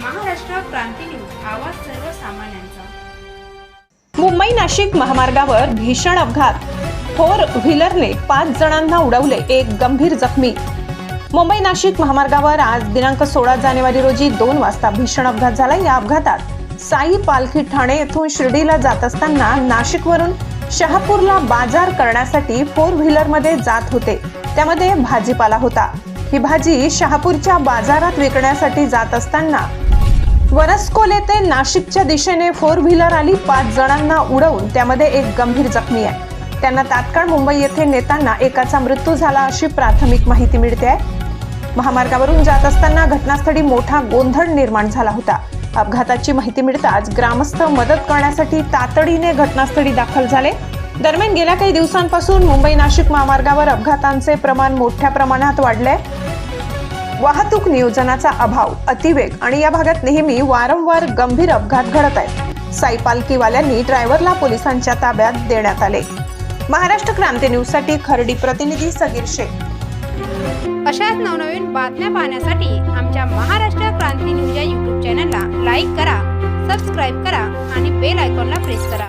क्रांती news आवाज सर्वसामान्यांचा. मुंबई नाशिक महामार्गावर भीषण अपघात. फोर व्हीलरने पाच जणांना उडवले एक गंभीर जखमी. मुंबई नाशिक महामार्गावर आज दिनांक सोळा जानेवारी रोजी दोन वाजता भीषण अपघात झाला. या अपघातात साई पालखी ठाणे येथून शिर्डीला जात असताना नाशिकवरून शहापूरला बाजार करण्यासाठी फोर व्हीलरमध्ये जात होते. त्यामध्ये भाजीपाला होता. ही भाजी शहापूरच्या बाजारात विकण्यासाठी जात असताना वरसकोल येथे नाशिकच्या दिशेने फोर व्हीलर आली पाच जणांना उडवून त्यामध्ये एक गंभीर जखमी आहे. त्यांना तात्काळ मुंबई येथे नेताना एकाचा मृत्यू झाला अशी प्राथमिक माहिती मिळते. आहे महामार्गावरून जात असताना घटनास्थळी मोठा गोंधळ निर्माण झाला होता. अपघाताची माहिती मिळताच ग्रामस्थ मदत करण्यासाठी तातडीने घटनास्थळी दाखल झाले. दरम्यान गेल्या काही दिवसांपासून मुंबई नाशिक महामार्गावर अपघातांचे प्रमाण मोठ्या प्रमाणात वाढले वाहतूक नियोजनाचा अभाव अतिवेग आणि या भागात नेहमी वारंवार गंभीर अपघात घडत आहेत. सायपालकीवाल्यांनी ड्रायव्हरला पोलिसांच्या ताब्यात देण्यात आले. महाराष्ट्र क्रांती न्यूजसाठी खर्डी प्रतिनिधी सगीर शेख. अशाच नवनवीन बातम्या पाहण्यासाठी आमच्या महाराष्ट्र क्रांती न्यूज या युट्यूब चॅनलला लाईक करा सबस्क्राईब करा आणि बेल आयकॉनला प्रेस करा.